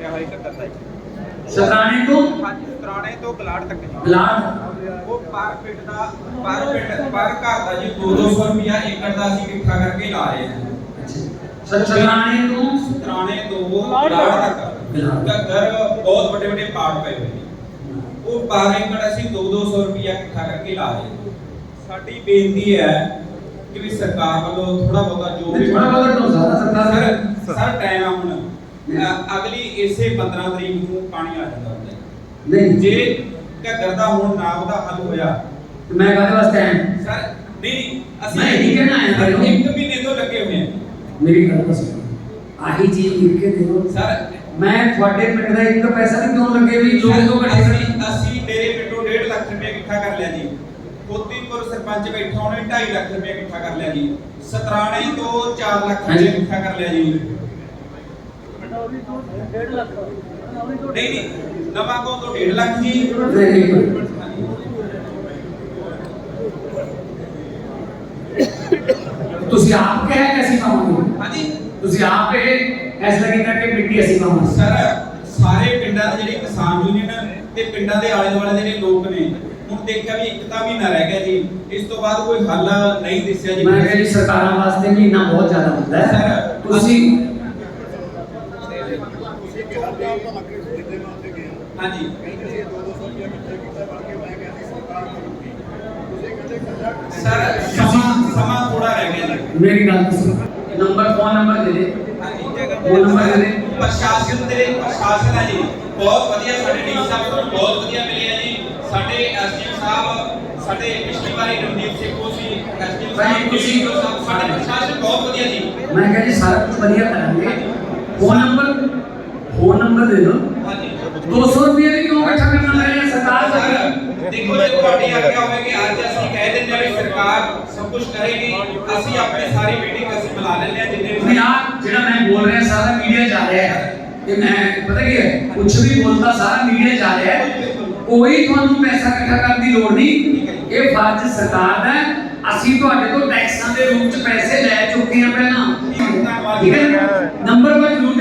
ਪਿਆ ਹੋਇਆ ਘੱਗਰ ਦਾ ਜੀ ਸਤਰਾਣੇ ਤੋਂ? ਹਾਂਜੀ ਸਤਰਾਣੇ ਤੋਂ ਗਲਾੜ ਤੱਕ ਜੀ ਬਲਾਡ ਉਹ ਪਰ ਪਿੰਡ ਦਾ ਪਰ ਪਿੰਡ ਪਰ ਘਰ ਦਾ ਜੀ 200 ਰੁਪਿਆ ਏਕੜ ਦਾ ਅਸੀਂ ਇਕੱਠਾ ਕਰਕੇ ਲਾ ਰਹੇ ਹਾਂ। ਸਤਰਾਣੇ ਤੋਂ? ਸਤਰਾਣੇ ਤੋਂ ਗਲਾੜ ਤੱਕ। ਗਲਾੜ। ਘੱਗਰ ਬਹੁਤ ਵੱਡੇ ਵੱਡੇ ਪਾੜ ਪਏ ਹੋਏ ਨੇ। ਉਹ ਪਰ ਏਕੜ ਅਸੀਂ 2-200 ਰੁਪਿਆ ਇਕੱਠਾ ਕਰਕੇ ਲਾ ਰਹੇ ਹਾਂ। ਸਾਡੀ ਬੇਨਤੀ ਹੈ ਕਿ ਵੀ ਸਰਕਾਰ ਵੱਲੋਂ ਥੋੜਾ ਬਹੁਤਾ ਜੋ ਵੀ ਥੋੜਾ ਬਹੁਤਾ ਸਰਕਾਰ ਸਰ ਟਾਈਮ ਆ ਹੁਣ। ਅ- ਅਗਲੀ ਇਸੇ 15 ਤਰੀਕ ਨੂੰ ਪਾਣੀ ਆ ਜਾਂਦਾ ਹੁੰਦਾ ਹੈ। ਨਹੀਂ। ਜੇ ਘੱਗਰ ਦਾ ਹੁਣ ਨਾ ਉਹਦਾ ਹੱਲ ਹੋਇਆ। ਤੇ ਮੈਂ ਕਾਹਦੇ ਵਾਸਤੇ ਆਇਆ? ਸਰ ਨਹੀਂ ਨਹੀਂ ਅਸੀਂ ਮੈਂ ਇਹੀ ਕਹਿਣਾ ਆਇਆ ਤੁਹਾਨੂੰ। ਇੱਕ ਮਹੀਨੇ ਤੋਂ ਲੱਗੇ ਹੋਏ ਮੇਰੀ ਗੱਲ ਸੁਣੋ। ਆਹੀ ਚੀਜ਼ ਲਿਖ ਕੇ ਦਿਓ। ਹਾਂ ਸਰ ਮੈਂ ਤੁਹਾਡੇ ਪਿੰਡ ਦਾ ਇੱਕ ਪੈਸਾ ਵੀ ਕਿਉਂ ਲੱਗੇ ਵੀ ਲੋਕ ਤੋਂ ਇਕੱਠੇ ਅਸੀਂ ਅਸੀਂ ਮੇਰੇ ਪਿੰਡੋਂ 1.5 ਲੱਖ ਰੁਪਏ ਇਕੱਠਾ ਕਰ ਲਿਆ ਜੀ। ਖੋਤੀਪੁਰ ਸਰਪੰਚ ਬੈਠਾ ਉਹਨੇ 2.5 ਲੱਖ ਰੁਪਏ ਇਕੱਠਾ ਕਰ ਲਿਆ ਜੀ। ਸਤਰਾਣੇ ਤੋਂ 4 ਲੱਖ ਰੁਪਏ ਹਾਂਜੀ। ਇਕੱਠਾ ਕਰ ਲਿਆ ਜੀ। ਨਹੀਂ ਨਹੀਂ ਨਵਾਂ ਕੋ ਤੋਂ 1.5 ਲੱਖ ਜੀ ਨਹੀਂ ਤੁਸੀਂ ਆਪ ਕਹਿਆ ਕਿ ਅਸੀਂ ਪਾਵਾਂਗੇ? ਹਾਂਜੀ। ਤੁਸੀਂ ਆਪ ਇਹ ਫੈਸਲਾ ਕੀਤਾ ਕਿ ਮਿੱਟੀ ਅਸੀਂ ਪਾਵਾਂਗੇ? ਸਰ ਸਾਰੇ ਪਿੰਡਾਂ ਦੇ ਜਿਹੜੇ ਕਿਸਾਨ ਯੂਨੀਅਨ ਤੇ ਪਿੰਡਾਂ ਦੇ ਆਲੇ ਦੁਆਲੇ ਦੇ ਜਿਹੜੇ ਲੋਕ ਨੇ ਹੁਣ ਦੇਖਿਆ ਵੀ ਇੱਕ ਤਾਂ ਮਹੀਨਾ ਰਹਿ ਗਿਆ ਜੀ। ਇਸ ਤੋਂ ਬਾਅਦ ਕੋਈ ਹੱਲ ਨਹੀਂ ਦਿਸਿਆ ਜੀ। ਮੈਂ ਕਿਹਾ ਜੀ ਸਰਕਾਰਾਂ ਵਾਸਤੇ ਮਹੀਨਾ ਬਹੁਤ ਜ਼ਿਆਦਾ ਹੁੰਦਾ ਹੈ। ਤੁਸੀਂ ਹਾਂਜੀ ਸਰ ਸਮਾਂ ਸਮਾਂ ਥੋੜਾ ਰਹਿ ਗਿਆ ਜੀ ਮੇਰੀ ਗੱਲ ਤਾਂ ਸੁਣੋ ਨੰਬਰ ਫੋਨ ਨੰਬਰ ਦੇ ਦੇ ਹਾਂਜੀ ਫੋਨ ਨੰਬਰ ਦੇ ਦੇ ਪ੍ਰਸ਼ਾਸਨ ਦੇ ਪ੍ਰਸ਼ਾਸਨ ਹੈ ਜੀ ਬਹੁਤ ਵਧੀਆ ਸਾਡੇ ਡੀ ਸਾਹਿਬ ਤੋਂ ਬਹੁਤ ਵਧੀਆ ਮਿਲੇ ਆ ਜੀ ਸਾਡੇ ਐਸਡੀਐਮ ਸਾਹਿਬ ਸਾਡੇ ਪਿਛਲੀ ਵਾਰੀ ਰਣਜੀਤ ਸਿੰਘ ਉਹ ਸੀ ਐਸਡੀਐਮ ਭਾਈ, ਸਾਹਿਬ ਤੁਸੀਂ- ਤੁਸੀਂ ਸਾਹਿਬ ਸਾਡੇ ਪ੍ਰਸ਼ਾਸਨ ਬਹੁਤ ਵਧੀਆ ਜੀ ਮੈਂ ਕਿਹਾ ਜੀ ਸਾਰਾ ਕੁਝ ਵਧੀਆ ਕਰਾਂਗੇ ਫੋਨ ਨੰਬਰ ਫੋਨ ਨੰਬਰ ਦੇ ਦਿਓ। ਹਾਂਜੀ। 200 ਰੁਪਏ ਵੀ ਕਿਉਂ ਇਕੱਠਾ ਕਰਨਾ ਰਿਹਾ? ਸਰਕਾਰ ਦਾ ਦੇਖੋ ਜੇ ਤੁਹਾਡੀ ਆਗਿਆ ਹੋਵੇ ਕਿ ਅੱਜ ਅਸੀਂ ਕਹਿ ਦਿੰਦੇ ਹਾਂ ਵੀ ਸਰਕਾਰ ਸਭ ਕੁਝ ਕਰੇਗੀ। ਅਸੀਂ ਆਪਣੀ ਸਾਰੀ ਮੀਟਿੰਗ ਅਸੀਂ ਬੁਲਾ ਲੈਂਦੇ ਹਾਂ ਜਿੰਨੇ ਨਹੀਂ ਆ ਜਿਹੜਾ ਮੈਂ ਬੋਲ ਰਿਹਾ ਸਾਰਾ ਮੀਡੀਆ ਜਾ ਰਿਹਾ ਹੈ। ਕਿ ਮੈਂ ਪਤਾ ਕੀ ਹੈ? ਕੁਝ ਵੀ ਬੋਲਦਾ ਸਾਰਾ ਮੀਡੀਆ ਜਾ ਰਿਹਾ ਹੈ। ਕੋਈ ਤੁਹਾਨੂੰ ਪੈਸਾ ਇਕੱਠਾ ਕਰਨ ਦੀ ਲੋੜ ਨਹੀਂ। ਇਹ ਫਰਜ਼ ਸਰਕਾਰ ਦਾ ਹੈ। ਅਸੀਂ ਤੁਹਾਡੇ ਤੋਂ ਟੈਕਸਾਂ ਦੇ ਰੂਪ ਚ ਪੈਸੇ ਲੈ ਚੁੱਕੇ ਹਾਂ ਪਹਿਲਾਂ। ਠੀਕ ਹੈ? ਨੰਬਰ ਪਰ ਜ਼ਰੂਰ